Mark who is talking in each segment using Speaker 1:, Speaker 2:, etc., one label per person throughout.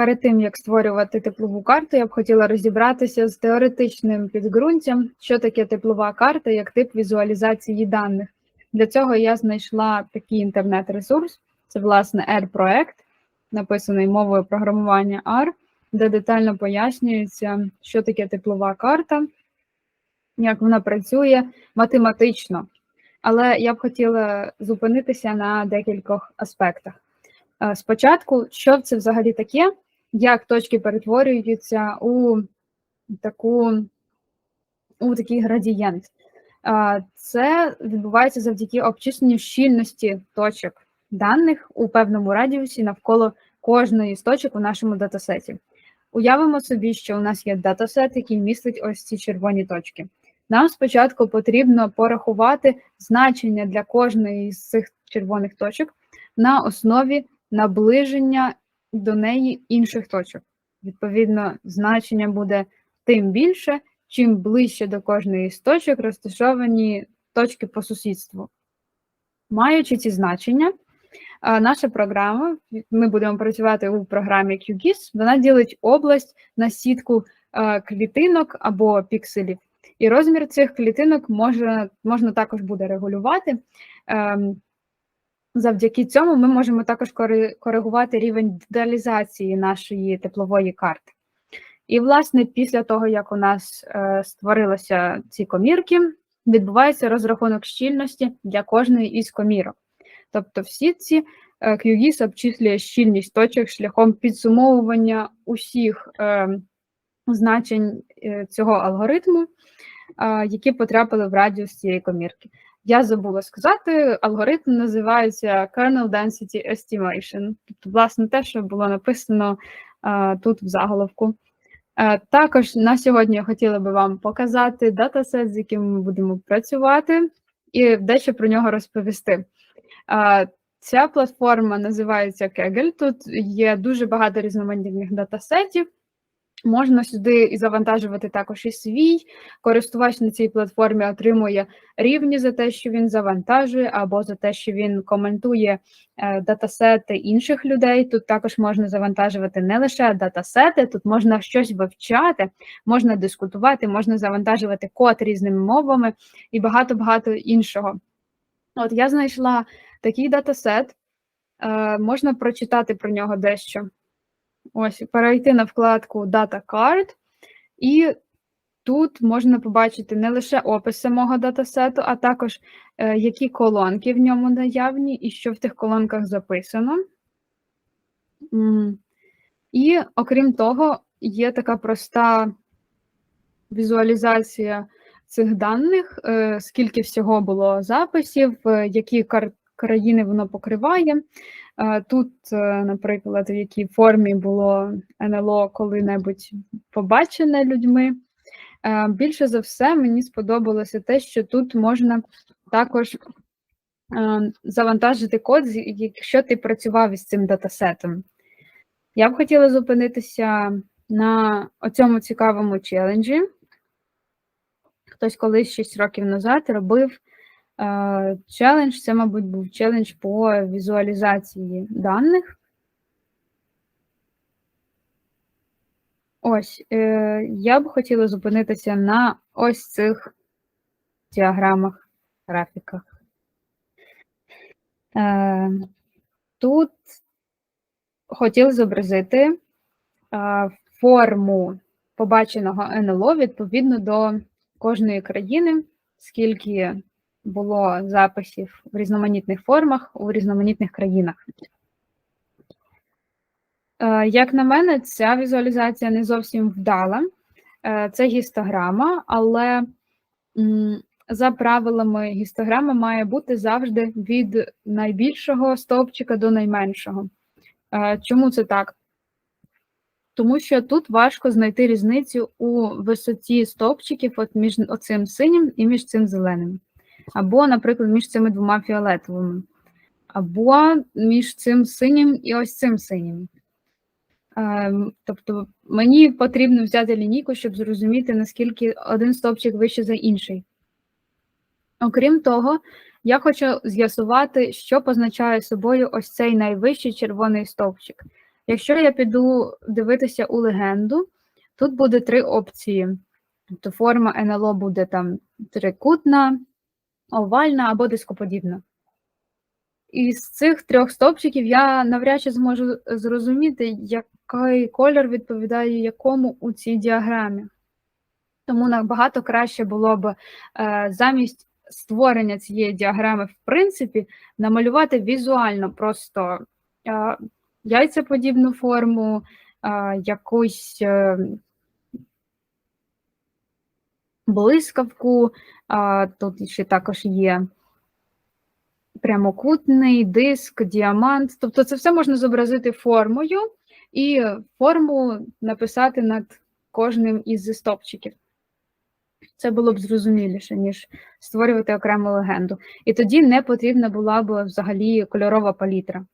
Speaker 1: Перед тим як створювати теплову карту, я б хотіла розібратися з теоретичним підґрунтям, що таке теплова карта як тип візуалізації даних. Для цього я знайшла такий інтернет-ресурс, це власне R-проект, написаний мовою програмування R, де детально пояснюється, що таке теплова карта, як вона працює математично. Але я б хотіла зупинитися на декількох аспектах. Е, Спочатку, що це взагалі таке, як точки перетворюються у таку у такий градієнт. Це відбувається завдяки обчисленню щільності точок даних у певному радіусі навколо кожної з точок у нашому датасеті. Уявимо собі, що у нас є датасет, який містить ось ці червоні точки. Нам спочатку потрібно порахувати значення для кожної з цих червоних точок на основі наближення до неї інших точок. Відповідно, значення буде тим більше, чим ближче до кожної з точок розташовані точки по сусідству. Маючи ці значення, наша програма, ми будемо працювати у програмі QGIS, вона ділить область на сітку клітинок або пікселів. І розмір цих клітинок може, можна також буде регулювати. Завдяки цьому ми можемо також коригувати рівень деталізації нашої теплової карти. І, власне, після того, як у нас е, створилися ці комірки, відбувається розрахунок щільності для кожної із комірок. Тобто, всі ці е, QGIS обчислює щільність точок шляхом підсумовування усіх е, значень е, цього алгоритму, е, які потрапили в радіус цієї комірки. Я забула сказати, алгоритм називається Kernel Density Estimation, тобто, власне, те, що було написано а, тут в заголовку. А, також на сьогодні я хотіла би вам показати датасет, з яким ми будемо працювати, і дещо про нього розповісти. А, ця платформа називається Kaggle. Тут є дуже багато різноманітних датасетів. Можна сюди і завантажувати також і свій. Користувач на цій платформі отримує рівні за те, що він завантажує, або за те, що він коментує е, датасети інших людей. Тут також можна завантажувати не лише датасети, тут можна щось вивчати, можна дискутувати, можна завантажувати код різними мовами і багато-багато іншого. От я знайшла такий датасет, е, можна прочитати про нього дещо. Ось, перейти на вкладку Data Card, і тут можна побачити не лише опис самого датасету, а також е, які колонки в ньому наявні, і що в тих колонках записано. І, окрім того, є така проста візуалізація цих даних, е, скільки всього було записів, е, які країни воно покриває. Тут, е, наприклад, в якій формі було НЛО коли-небудь побачене людьми. Більше за все, мені сподобалося те, що тут можна також е, завантажити код, якщо ти працював із цим датасетом. Я б хотіла зупинитися на цьому цікавому челенджі. Хтось колись 6 років назад робив Челендж це, мабуть, був челендж по візуалізації даних. Ось, е, я б хотіла зупинитися на ось цих діаграмах, графіках. Е, тут хотіли зобразити е, форму побаченого НЛО відповідно до кожної країни, скільки було записів в різноманітних формах у різноманітних країнах. Е, як на мене, ця візуалізація не зовсім вдала. Е, це гістограма, але за правилами гістограма має бути завжди від найбільшого стовпчика до найменшого. Е, чому це так? Тому що тут важко знайти різницю у висоті стовпчиків от між оцим синім і між цим зеленим або, наприклад, між цими двома фіолетовими, або між цим синім і ось цим синім. Ем, тобто мені потрібно взяти лінійку, щоб зрозуміти, наскільки один стовпчик вище за інший. Окрім того, я хочу з'ясувати, що позначає собою ось цей найвищий червоний стовпчик. Якщо я піду дивитися у легенду, тут буде три опції. Тобто форма НЛО буде там трикутна, овальна або дископодібна. Із цих трьох стовпчиків я навряд чи зможу зрозуміти, який колір відповідає якому у цій діаграмі. Тому набагато краще було б е, замість створення цієї діаграми, в принципі, намалювати візуально просто е, яйцеподібну форму, е, якусь блискавку, тут ще також є прямокутний диск, діамант. Тобто це все можна зобразити формою і форму написати над кожним із стопчиків. Це було б зрозуміліше, ніж створювати окрему легенду. І тоді не потрібна була б взагалі кольорова палітра.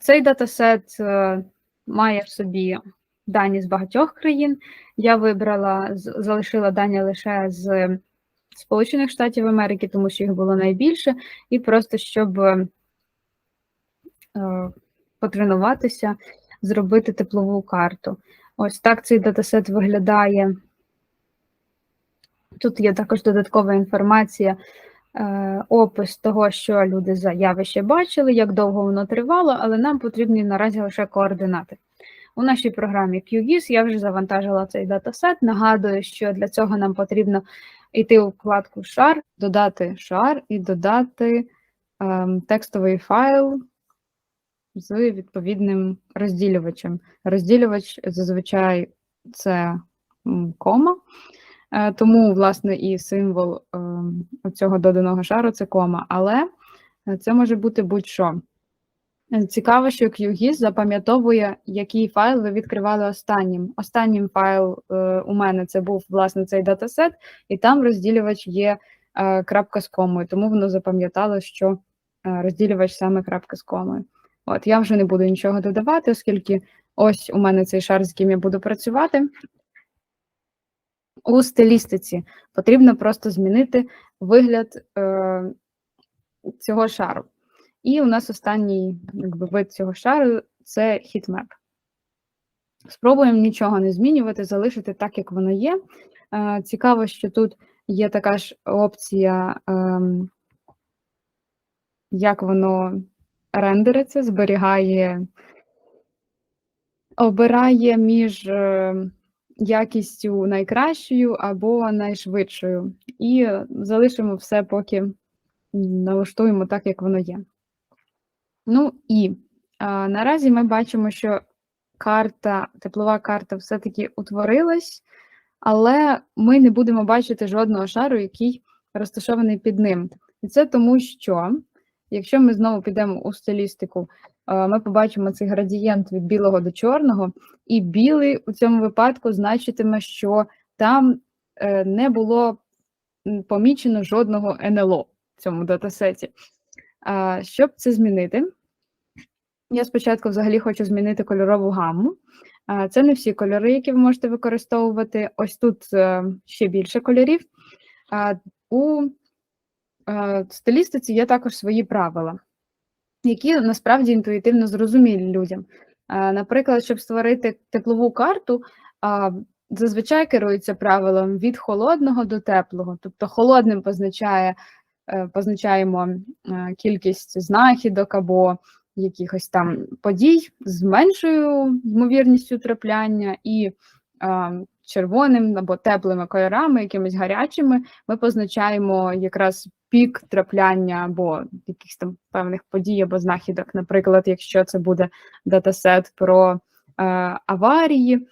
Speaker 1: Цей датасет е, має в собі дані з багатьох країн. Я вибрала, залишила дані лише з Сполучених Штатів Америки, тому що їх було найбільше, і просто щоб е, потренуватися, зробити теплову карту. Ось так цей датасет виглядає. Тут є також додаткова інформація, е, опис того, що люди за явище бачили, як довго воно тривало, але нам потрібні наразі лише координати. У нашій програмі QGIS я вже завантажила цей датасет. Нагадую, що для цього нам потрібно йти у вкладку шар, додати шар і додати ем, текстовий файл з відповідним розділювачем. Розділювач зазвичай це кома, е, тому, власне, і символ ем, цього доданого шару це кома, але це може бути будь-що. Е, Цікаво, що QGIS запам'ятовує, який файл ви відкривали останнім. Останнім файл е, у мене це був власне цей датасет, і там розділювач є е, крапка з комою, тому воно запам'ятало, що е, розділювач саме крапка з комою. От я вже не буду нічого додавати, оскільки ось у мене цей шар, з яким я буду працювати. У стилістиці потрібно просто змінити вигляд е, цього шару. І у нас останній якби, вид цього шару це хітмеп. Спробуємо нічого не змінювати, залишити так, як воно є. Е, Цікаво, що тут є така ж опція, ем, як воно рендериться, зберігає, обирає між е, якістю найкращою або найшвидшою. І залишимо все, поки налаштуємо так, як воно є. Ну і а, наразі ми бачимо, що карта, теплова карта все-таки утворилась, але ми не будемо бачити жодного шару, який розташований під ним. І це тому, що якщо ми знову підемо у стилістику, ми побачимо цей градієнт від білого до чорного, і білий у цьому випадку значитиме, що там е, не було помічено жодного НЛО в цьому датасеті. Щоб це змінити, я спочатку взагалі хочу змінити кольорову гамму. Це не всі кольори, які ви можете використовувати. Ось тут е, ще більше кольорів. У е, стилістиці є також свої правила, які насправді інтуїтивно зрозумілі людям. Наприклад, щоб створити теплову карту, зазвичай керуються правилом від холодного до теплого. Тобто холодним позначає, позначаємо е, кількість знахідок або якихось там подій з меншою ймовірністю трапляння, і е, червоним або теплими кольорами, якимись гарячими, ми позначаємо якраз пік трапляння або якихось там певних подій або знахідок. Наприклад, якщо це буде датасет про е, аварії,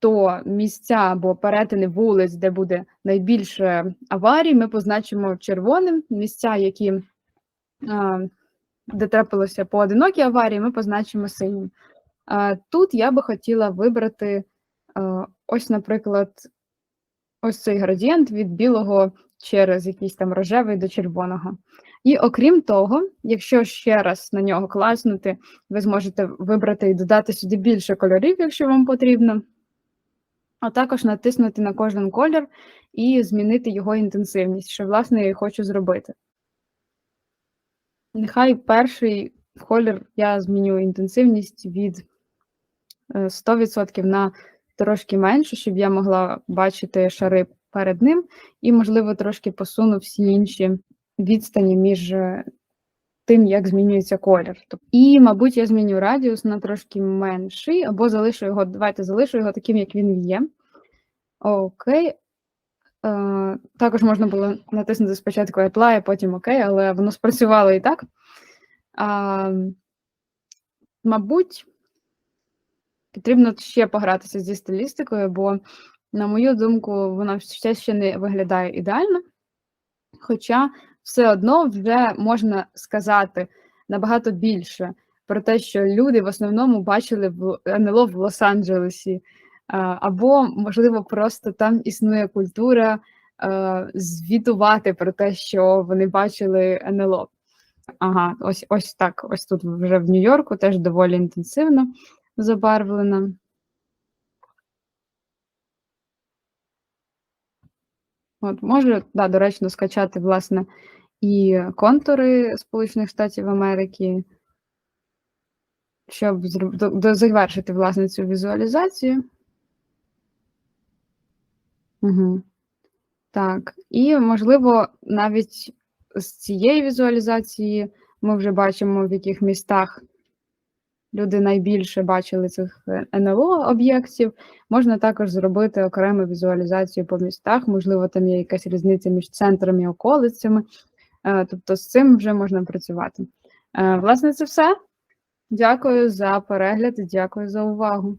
Speaker 1: то місця або перетини вулиць, де буде найбільше аварій, ми позначимо червоним. Місця, які де трапилося поодинокі аварії, ми позначимо синім. Тут я би хотіла вибрати ось, наприклад, ось цей градієнт від білого через якийсь там рожевий до червоного. І окрім того, якщо ще раз на нього класнути, ви зможете вибрати і додати сюди більше кольорів, якщо вам потрібно, а також натиснути на кожен колір і змінити його інтенсивність, що, власне, я і хочу зробити. Нехай перший колір я зміню інтенсивність від е, 100% на трошки менше, щоб я могла бачити шари перед ним, і, можливо, трошки посуну всі інші відстані між е, тим, як змінюється колір. І, мабуть, я зміню радіус на трошки менший, або залишу його, давайте залишу його таким, як він є. Окей. Е, також можна було натиснути спочатку Apply, а потім ОК, але воно спрацювало і так. Мабуть, потрібно ще погратися зі стилістикою, бо, на мою думку, вона все ще не виглядає ідеально. Хоча все одно вже можна сказати набагато більше про те, що люди в основному бачили в НЛО в Лос-Анджелесі, або, можливо, просто там існує культура е, звітувати про те, що вони бачили НЛО. Ага, ось ось так. Ось тут вже в Нью-Йорку теж доволі інтенсивно забарвлено. От, можу, да, доречно скачати, власне, і контури Сполучених Штатів Америки, щоб завершити, власне, цю візуалізацію. Угу. Так, і, можливо, навіть з цієї візуалізації ми вже бачимо, в яких містах люди найбільше бачили цих е, НЛО об'єктів. Можна також зробити окрему візуалізацію по містах, можливо, там є якась різниця між центром і околицями. Е, Тобто з цим вже можна працювати. Е, Власне, це все. Дякую за перегляд і дякую за увагу.